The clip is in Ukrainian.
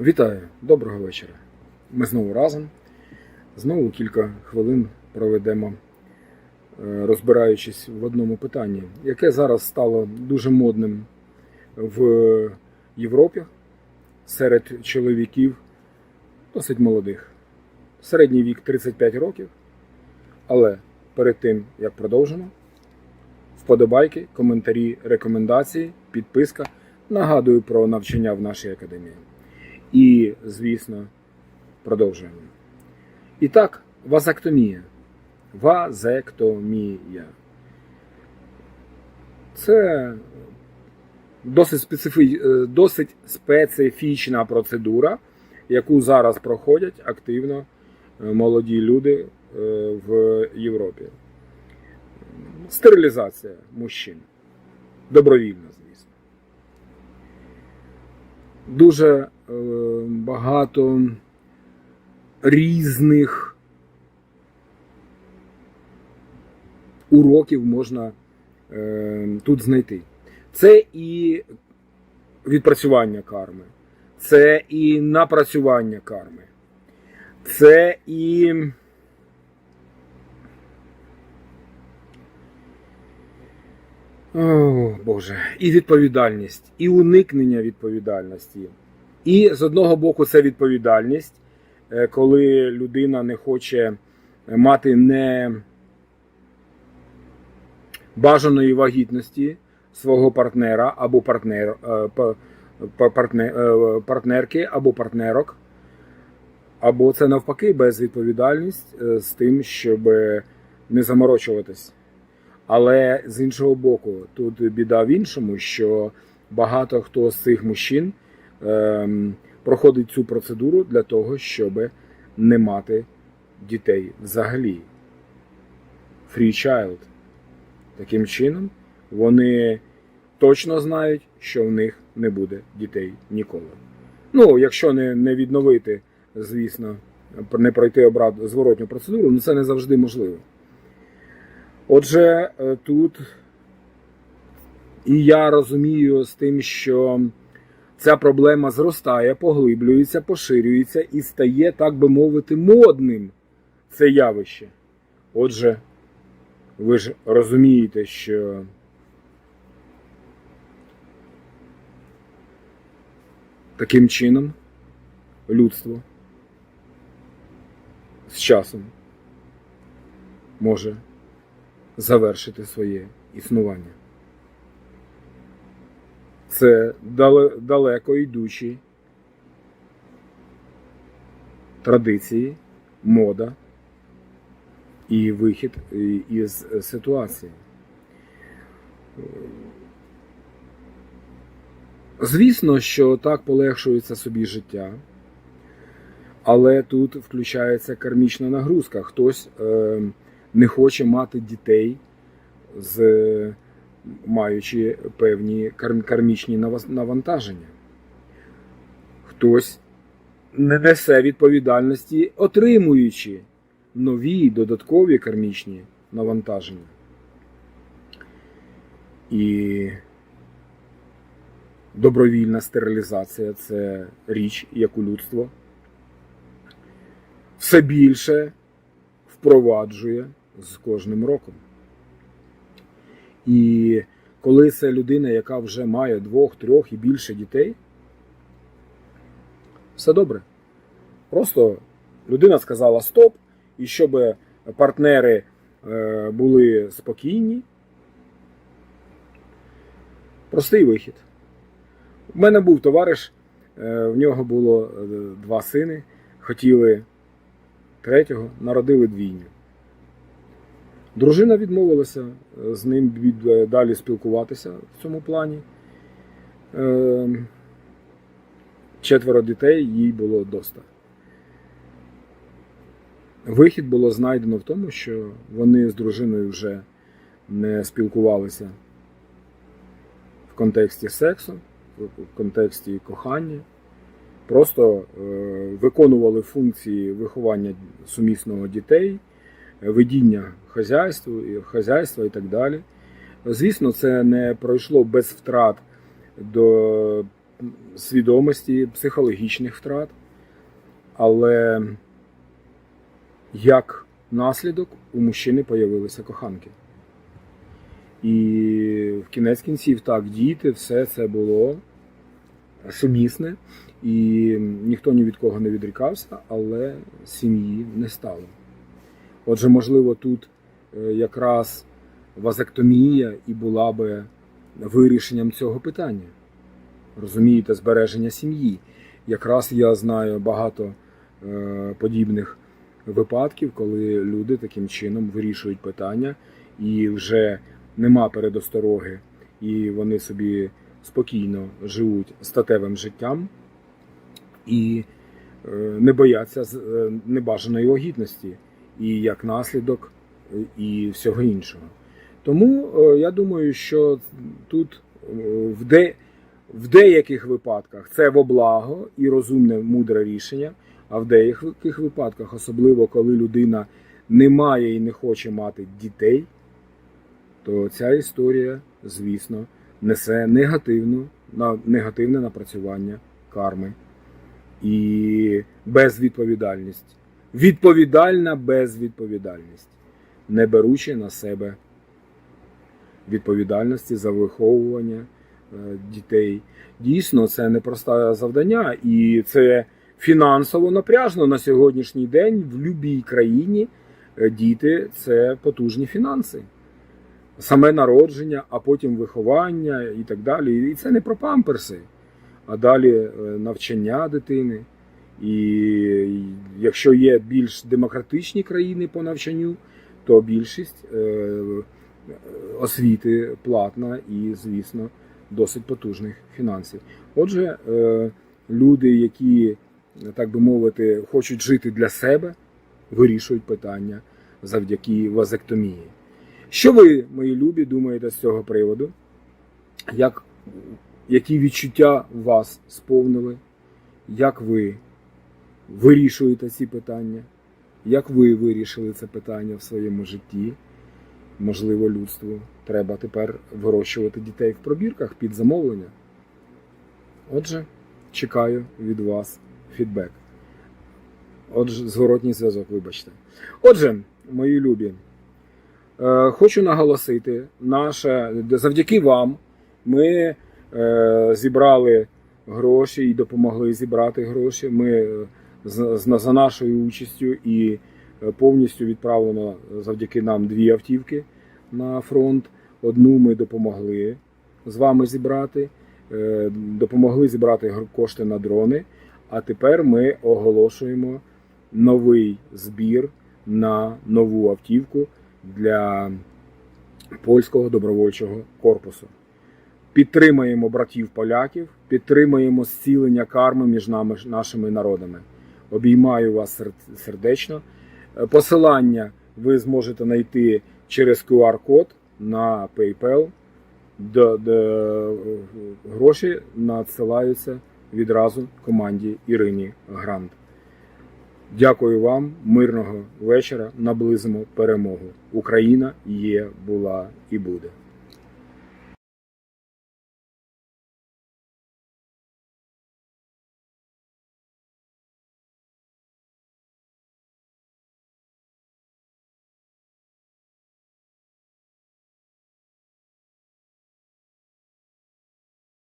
Вітаю, доброго вечора. Ми знову разом. Знову кілька хвилин проведемо, е, розбираючись в одному питанні, яке зараз стало дуже модним в Європі серед чоловіків досить молодих. Середній вік 35 років. Але перед тим, як продовжимо, вподобайки, коментарі, рекомендації, підписка. Нагадую про навчання в нашій академії. І, звісно, продовжуємо. І так, вазектомія. Вазектомія. Це досить, специфі... е, досить специфічна процедура, яку зараз проходять активно е, молоді люди е, в Європі. Стерилізація мужчин. Добровільна, звісно. Дуже багато різних уроків можна е, тут знайти. Це і відпрацювання карми, це і напрацювання карми, це і. О, Боже, і відповідальність, і уникнення відповідальності. І з одного боку, це відповідальність, е, коли людина не хоче мати не бажаної вагітності свого партнера або партнер, е, па- па- партне- е, партнерки або партнерок, або це навпаки безвідповідальність з тим, щоб не заморочуватись. Але з іншого боку, тут біда в іншому, що багато хто з цих мужчин проходить цю процедуру для того, щоб не мати дітей взагалі. Free child. Таким чином, вони точно знають, що в них не буде дітей ніколи. Ну, якщо не, не відновити, звісно, не пройти обрат зворотню процедуру, ну це не завжди можливо. Отже, е, тут і я розумію з тим, що ця проблема зростає, поглиблюється, поширюється і стає, так би мовити, модним це явище. Отже, ви ж розумієте, що таким чином людство з часом може завершити своє існування. Це далеко йдучі традиції, мода і вихід із ситуації. Звісно, що так полегшується собі життя, але тут включається кармічна нагрузка. Хтось е, не хоче мати дітей, з, маючи певні кармічні навантаження. Хтось не несе відповідальності, отримуючи нові додаткові кармічні навантаження. І добровільна стерилізація це річ, яку людство все більше впроваджує з кожним роком. І коли це людина, яка вже має двох, трьох і більше дітей, все добре. Просто людина сказала стоп, і щоб партнери е, були спокійні. Простий вихід. У мене був товариш, е, в нього було е, два сини, хотіли третього, народили двійню. Дружина відмовилася е, з ним е, далі спілкуватися в цьому плані. Е, Четверо дітей їй було доста. Вихід було знайдено в тому, що вони з дружиною вже не спілкувалися в контексті сексу, в контексті кохання, просто виконували функції виховання сумісного дітей, ведіння хазяйства, і- хазяйства і так далі. Звісно, це не пройшло без втрат до свідомості, психологічних втрат, але як наслідок у мужчини появилися коханки. І в кінець кінців так, діти, все це було сумісне, і ніхто ні від кого не відрікався, але сім'ї не стало. Отже, можливо, тут е, якраз вазектомія і була би вирішенням цього питання. Розумієте, збереження сім'ї. Якраз я знаю багато е, подібних випадків, коли люди таким чином вирішують питання, і вже нема передостороги, і вони собі спокійно живуть статевим життям і е, не бояться небажаної вагітності, і як наслідок, і всього іншого. Тому е, я думаю, що тут е, в, де, в деяких випадках це во благо і розумне, мудре рішення, а в деяких випадках, особливо коли людина не має і не хоче мати дітей, то ця історія, звісно, несе негативну, негативне напрацювання карми і безвідповідальність. Відповідальна безвідповідальність, не беручи на себе відповідальності за виховування е, дітей. Дійсно, це непросте завдання, і це фінансово напряжно на сьогоднішній день в будь-якій країні е, діти це потужні фінанси. Саме народження, а потім виховання і так далі. І це не про памперси, а далі е, навчання дитини. І якщо є більш демократичні країни по навчанню, то більшість е, освіти платна і, звісно, досить потужних фінансів. Отже, е, люди, які, так би мовити, хочуть жити для себе, вирішують питання завдяки вазектомії. Що ви, мої любі, думаєте з цього приводу? Як, які відчуття вас сповнили? Як ви вирішуєте ці питання? Як ви вирішили це питання в своєму житті? Можливо, людству треба тепер вирощувати дітей в пробірках під замовлення. Отже, чекаю від вас фідбек. Отже, зворотній зв'язок, вибачте. Отже, мої любі, е, хочу наголосити, наше, завдяки вам ми е, зібрали гроші і допомогли зібрати гроші. Ми е, за нашою участю і е, повністю відправлено завдяки нам дві автівки на фронт. Одну ми допомогли з вами зібрати, е, допомогли зібрати кошти на дрони. А тепер ми оголошуємо новий збір на нову автівку для польського добровольчого корпусу. Підтримаємо братів поляків, підтримаємо зцілення карми між нами нашими народами. Обіймаю вас сердечно. Е, Посилання ви зможете знайти через QR-код на PayPal, де, де е, гроші надсилаються відразу команді Ірині Грант. Дякую вам, мирного вечора. Наблизимо перемогу. Україна є, була і буде.